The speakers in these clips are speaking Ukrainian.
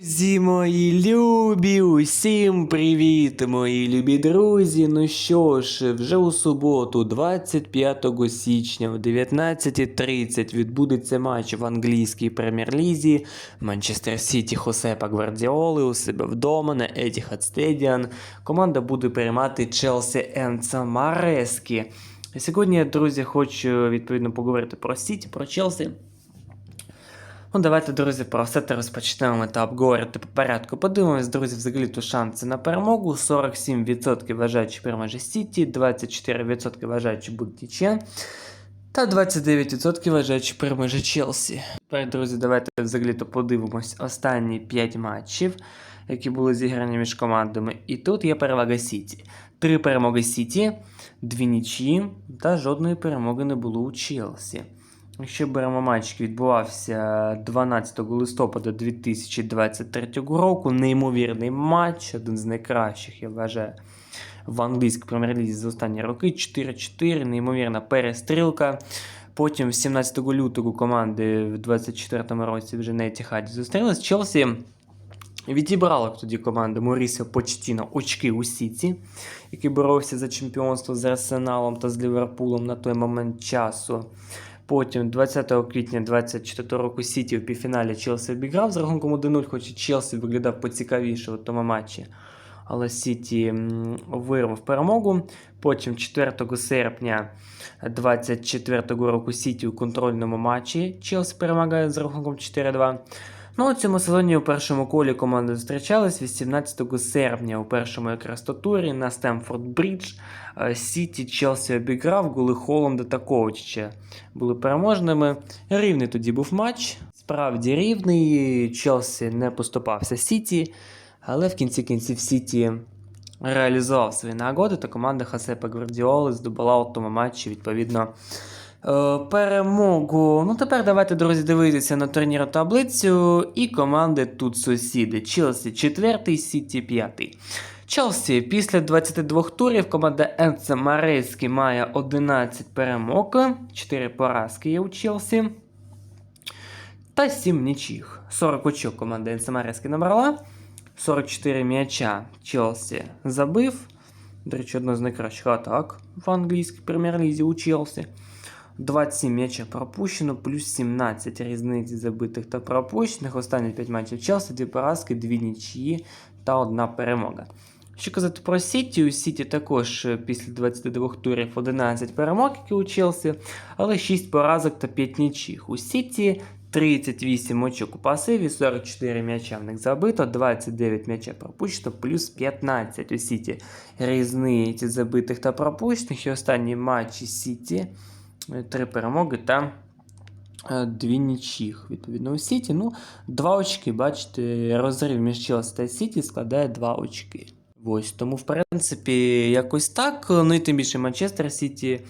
Друзі мої любі, усім привіт, мої любі друзі. Ну що ж, вже у суботу, 25 січня, о 19.30 відбудеться матч в англійській прем'єр-лізі. Манчестер Сіті Хосепа Гвардіоли у себе вдома на Etihad Stadium. Команда буде приймати Челсі Енца Марескі. Сьогодні, друзі, хочу відповідно поговорити про Сіті, про Челсі. Ну, давайте, друзі, про все це розпочнемо та обговорити по порядку. Подивимось, друзі, взагалі то шанси на перемогу. 47% вважають, що переможе Сіті, 24% вважають, що буде нічия, та 29% вважають, що переможе Челсі. Тепер, друзі, давайте взагалі то подивимось останні 5 матчів, які були зіграні між командами. І тут є перевага Сіті. Три перемоги Сіті, дві нічі, та жодної перемоги не було у Челсі. Якщо беремо матч, відбувався 12 листопада 2023 року, неймовірний матч, один з найкращих, я вважаю, в англійській прем'єр-лізі за останні роки. 4-4, неймовірна перестрілка. Потім 17 лютого команди в 24 році вже на Етіхаді зустрілись. Челсі відібрала тоді команда Морісіо Почтіно очки у Сіті, який боровся за чемпіонство з Арсеналом та з Ліверпулом на той момент часу. Потім 20 квітня 24 року Сіті в півфіналі Челсі обіграв з рахунком 1-0, хоч Челсі виглядав поцікавіше у тому матчі. Але Сіті вирвав перемогу. Потім 4 серпня 24 року Сіті у контрольному матчі Челсі перемагає з рахунком 4-2. Ну, у цьому сезоні у першому колі команди зустрічались 18 серпня у першому якраз на Стемфорд Брідж. Е, Сіті Челсі обіграв, голи Холланда та Ковчича були переможними. Рівний тоді був матч. Справді рівний. Челсі не поступався Сіті, але в кінці кінців Сіті реалізував свої нагоди, та команда Хасепа Гвардіоли здобула у тому матчі відповідно. Е, Перемогу. Ну, тепер давайте, друзі, дивитися на турнірну таблицю. І команди тут сусіди. Челсі 4, Сіті 5. Челсі після 22 турів команда Енце Марейський має 11 перемог, 4 поразки є у Челсі. Та 7 нічих. 40 очок команда Енце Марейський набрала. 44 м'яча Челсі забив. До речі, одна з найкращих атак в англійській прем'єр-лізі у Челсі. 27 м'яча пропущено, плюс 17 різниці забитих та пропущених. Останні 5 матчів Челсі, 2 поразки, 2 нічиї та одна перемога. Що казати про Сіті, у Сіті також після 22 турів 11 перемог, які у Челсі, але 6 поразок та 5 нічих. У Сіті 38 очок у пасиві, 44 м'яча в них забито, 29 м'яча пропущено, плюс 15 у Сіті різниці забитих та пропущених. І останні матчі Сіті. Три перемоги та е, дві нічих. Відповідно, у Сіті. Ну, два очки, бачите, розрив між Челсі та Сіті складає 2 очки. Ось, тому, в принципі, якось так. Ну і тим більше Манчестер Сіті.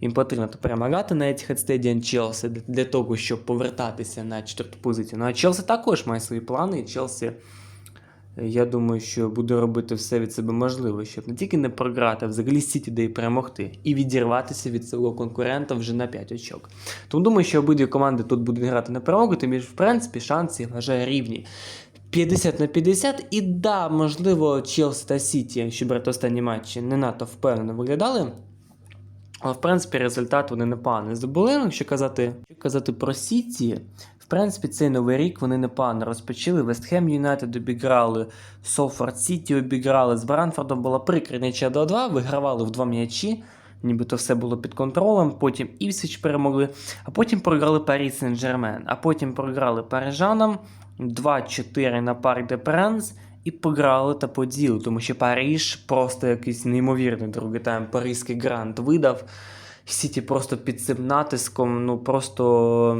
Їм потрібно перемагати на Stadium Челсі для- для того, щоб повертатися на четверту позицію. Ну а Челсі також має свої плани, і Челсі, я думаю, що буде робити все від себе можливе, щоб не тільки не програти, а взагалі Сіті де й перемогти, і відірватися від свого конкурента вже на 5 очок. Тому думаю, що обидві команди тут будуть грати на перемогу, тим в принципі, шанси, я вважаю, рівні. 50 на 50, і да, можливо, Челсі та Сіті, якщо брати останні матчі, не надто впевнено виглядали. Але, в принципі, результат вони непоганий здобули. Якщо казати, якщо казати про Сіті, принципі, цей новий рік вони непогано розпочали. Вестхем Юнайтед обіграли, Солфорд Сіті обіграли, з Бранфордом була прикра нічия 2-2, вигравали в два м'ячі. Нібито все було під контролем, потім Іпсвіч перемогли, а потім програли Парі Сен-Жермен, а потім програли парижанам 2-4 на Парк де Пренс і програли та поділи, тому що Париж просто якийсь неймовірний другий тайм паризький грант видав. Сіті просто під цим натиском, ну просто.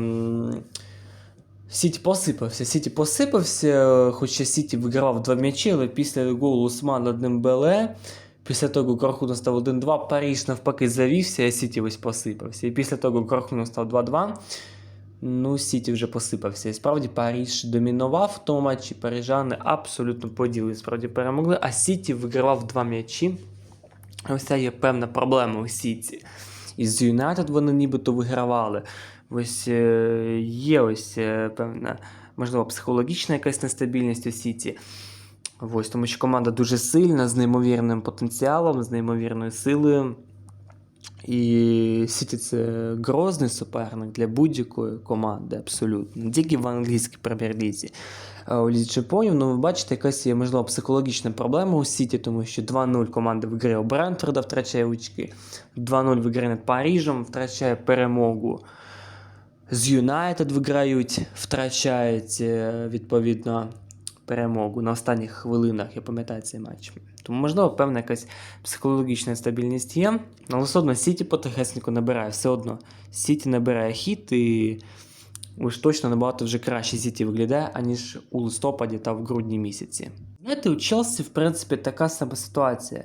Сіті посипався, Сіті посипався, хоча Сіті вигравав два м'ячі, але після голу Усмана одним Беле, після того, як рахунок став 1-2, Париж навпаки завівся, а Сіті ось посипався. І після того, як рахунок став 2-2, ну, Сіті вже посипався. І справді Париж домінував в тому матчі, парижани абсолютно поділи, справді перемогли, а Сіті вигравав два м'ячі. Ось це є певна проблема у Сіті. І з Юнайтед вони нібито вигравали. Ось е, є ось е, певна можливо, психологічна якась нестабільність у Сіті. Ось, тому що команда дуже сильна, з неймовірним потенціалом, з неймовірною силою. І Сіті це грозний суперник для будь-якої команди, абсолютно. Тільки в англійській прем'єр-лізі. У Лізі Чемпіонів, ну ви бачите, якась є, можливо, психологічна проблема у Сіті, тому що 2-0 команда виграє у Брентфорда, втрачає очки, 2-0 в виграє над Парижем, втрачає перемогу. З Юнайтед виграють, втрачають е, відповідно перемогу на останніх хвилинах, я пам'ятаю цей матч. Тому, можливо, певна якась психологічна стабільність є, але все одно Сіті потихесенько набирає, все одно Сіті набирає хід і уж точно набагато вже краще Сіті виглядає, аніж у листопаді та в грудні місяці. Знаєте, у Челсі, в принципі, така сама ситуація.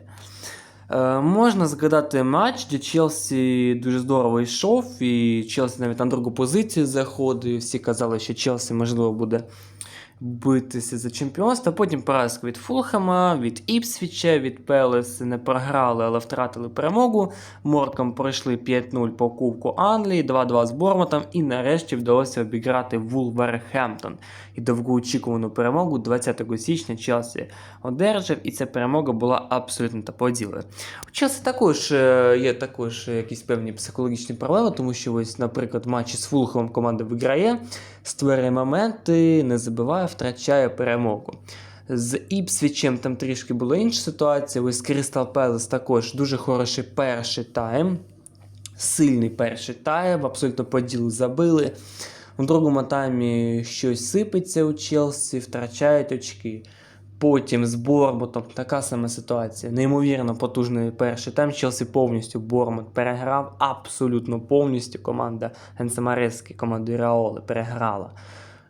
Е, можна згадати матч, де Челсі дуже здорово йшов, і Челсі навіть на другу позицію заходив. Всі казали, що Челсі, можливо, буде битися за чемпіонство. Потім поразка від Фулхема, від Іпсвіча, від Пелес не програли, але втратили перемогу. Морком пройшли 5-0 по Кубку Англії, 2-2 з Бормутом, і нарешті вдалося обіграти Вулверхемптон. І довгоочікувану перемогу 20 січня Челсі одержав, і ця перемога була абсолютно та таподілою. У Челсі також е, є також якісь певні психологічні проблеми, тому що ось, наприклад, матчі з Фулхемом команда виграє, створює моменти, не забиває, втрачає перемогу. З Іпсвічем там трішки була інша ситуація. Ось Крістал Пелес також дуже хороший перший тайм. Сильний перший тайм, абсолютно по ділу забили. У другому таймі щось сипеться у Челсі, втрачають очки. Потім з Бормутом така сама ситуація. Неймовірно потужний перший тайм. Челсі повністю Бормут переграв, абсолютно повністю команда Генсамарески, команда Раоли переграла.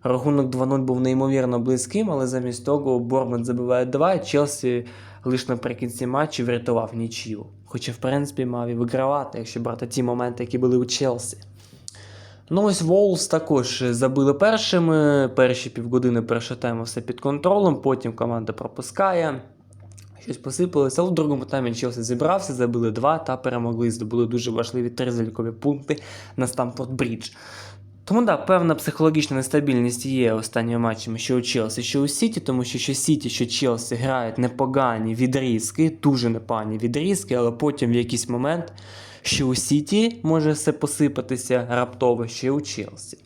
Рахунок 2-0 був неймовірно близьким, але замість того Бормут забиває 2, Челсі лише наприкінці матчу врятував нічию. Хоча, в принципі, мав і вигравати, якщо брати ті моменти, які були у Челсі. Ну ось Волс також забили першими. Перші півгодини першого тайму все під контролем, потім команда пропускає. Щось посипалося, але в другому таймі Челсі зібрався, забили два та перемогли. Здобули дуже важливі три залікові пункти на Стамфорд Брідж. Тому да, певна психологічна нестабільність є останніми матчами, що у Челсі, що у Сіті, тому що що Сіті, що Челсі грають непогані відрізки, дуже непогані відрізки, але потім в якийсь момент, що у Сіті може все посипатися раптово, ще у Челсі.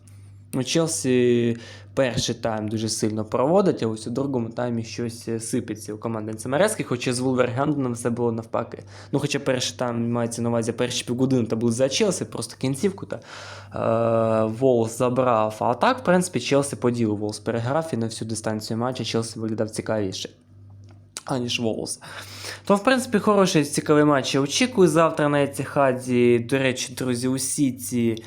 У Челсі перший тайм дуже сильно проводить, а ось у другому таймі щось сипеться у команди НЦМРС, хоча з Вулвергемптоном все було навпаки. Ну, хоча перший тайм мається на увазі перші півгодини та були за Челсі, просто кінцівку та е, Волс забрав. А так, в принципі, Челсі по ділу Волс переграв і на всю дистанцію матча Челсі виглядав цікавіше. Аніж Волос. То, в принципі, хороший цікавий матч я очікую. Завтра на Етіхаді, до речі, друзі, у Сіті.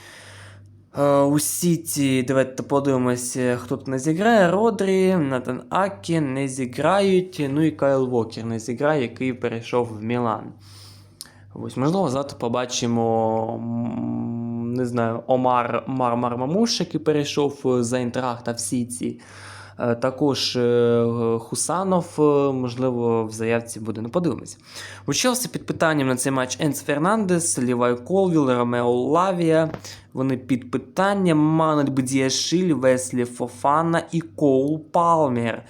Е, У Сіті, давайте подивимося, хто тут не зіграє. Родрі, Натан Акі не зіграють. Ну і Кайл Вокер не зіграє, який перейшов в Мілан. Ось, можливо, завтра побачимо. Не знаю, Омар Мармар Мамуш, який перейшов за інтеракта в Сіті. Е, Також е, Хусанов, е, можливо, в заявці буде. Ну, подивимося. У Челсі під питанням на цей матч Енс Фернандес, Лівай Колвіл, Ромео Лавія. Вони під питанням Манель Бдіашиль, Веслі Фофана і Коул Палмер.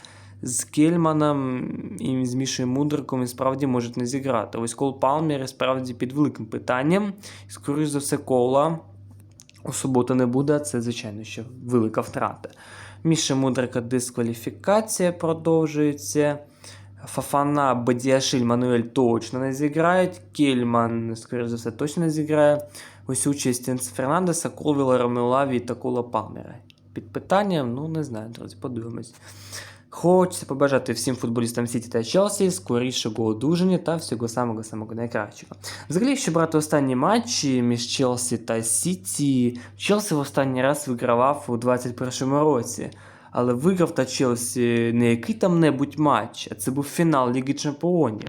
З Кельманом і з Мішою Мудриком і справді можуть не зіграти. Ось Кол Палмер справді під великим питанням. Скоріше за все, кола у суботу не буде, це, звичайно, що велика втрата. Міша Мудрика дискваліфікація продовжується. Фафана, Бадіашиль, Мануель точно не зіграють. Кельман, скоріше за все, точно не зіграє. Ось участь Енс Фернандеса, Колвіла, Ромеолаві та Кола Палмера. Під питанням, ну не знаю, друзі, подивимось. Хочеться побажати всім футболістам Сіті та Челсі скорішого одужання та всього самого самого найкращого. Взагалі, якщо брати останні матчі між Челсі та Сіті, Челсі в останній раз вигравав у 2021 році. Але виграв та Челсі не який там небудь матч, а це був фінал Ліги Чемпіонів.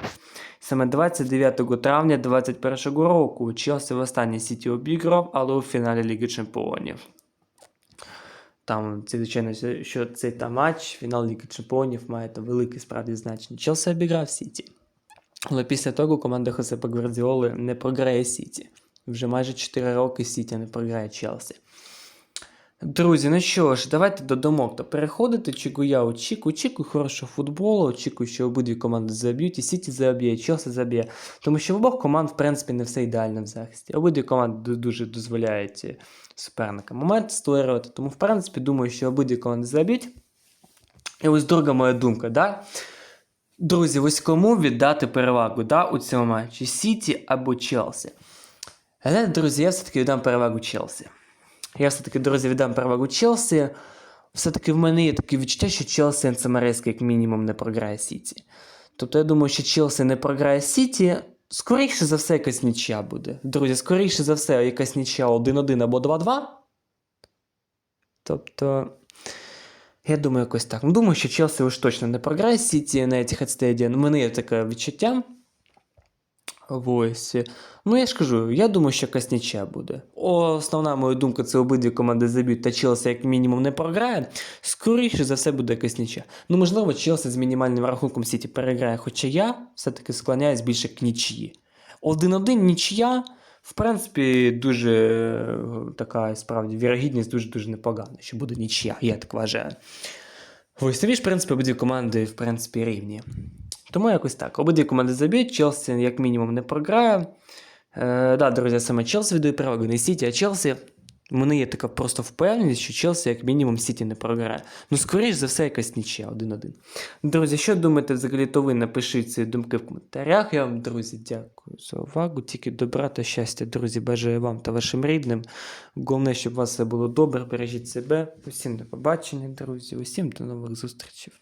Саме 29 травня 2021 року Челсі в останній Сіті обіграв, але у фіналі Ліги Чемпіонів. Там, це, звичайно, що цей та матч, фінал Ліги Чемпіонів має то велике справді значення. Челсі обіграв Сіті. Але після того команда Хосепа Гвардіоли не програє Сіті. Вже майже 4 роки Сіті не програє Челсі. Друзі, ну що ж, давайте до думок то переходити. Чіку я очікую, очікую хорошого футболу, очікую, що обидві команди заб'ють, і Сіті заб'є, і Челсі заб'є. Тому що в обох команд, в принципі, не все ідеально в захисті. Обидві команди дуже дозволяють е, суперникам момент створювати. Тому, в принципі, думаю, що обидві команди заб'ють. І ось друга моя думка, да? Друзі, ось кому віддати перевагу да, у цьому матчі? Сіті або Челсі? Але, друзі, я все-таки віддам перевагу Челсі. Я все-таки, друзі, віддам перевагу Челсі. Все-таки в мене є таке відчуття, що Челсі ЦМРС як мінімум не програє Сіті. Тобто я думаю, що Челсі не програє Сіті. Скоріше за все, якась нічия буде. Друзі, скоріше за все, якась нічия 1-1 або 2-2. Тобто, я думаю, якось так. Ну, думаю, що Челсі уж точно не програє Сіті на Etihad Stadium. У мене є таке відчуття. Ось. Ну, я ж кажу, я думаю, що якась нічия буде. Основна моя думка, це обидві команди заб'ють, та Челсі як мінімум не програє. Скоріше за все буде якась нічия. Ну, можливо, Челсі з мінімальним рахунком Сіті переграє, хоча я все-таки склоняюсь більше к нічиї. 1-1 нічия, в принципі, дуже е, така справді вірогідність дуже-дуже непогана, що буде нічия, я так вважаю. Тобі ж, в принципі, обидві команди, в принципі, рівні. Тому якось так. Обидві команди заб'ють, Челсі як мінімум не програє. Е, да, друзі, саме Челсі віддає перевагу, не Сіті, а Челсі. У мене є така просто впевненість, що Челсі як мінімум Сіті не програє. Ну, скоріш за все, якась нічия 1-1. Друзі, що думаєте взагалі, то ви напишіть свої думки в коментарях. Я вам, друзі, дякую за увагу. Тільки добра та щастя, друзі, бажаю вам та вашим рідним. Головне, щоб у вас все було добре, бережіть себе. Усім до побачення, друзі, усім до нових зустрічей.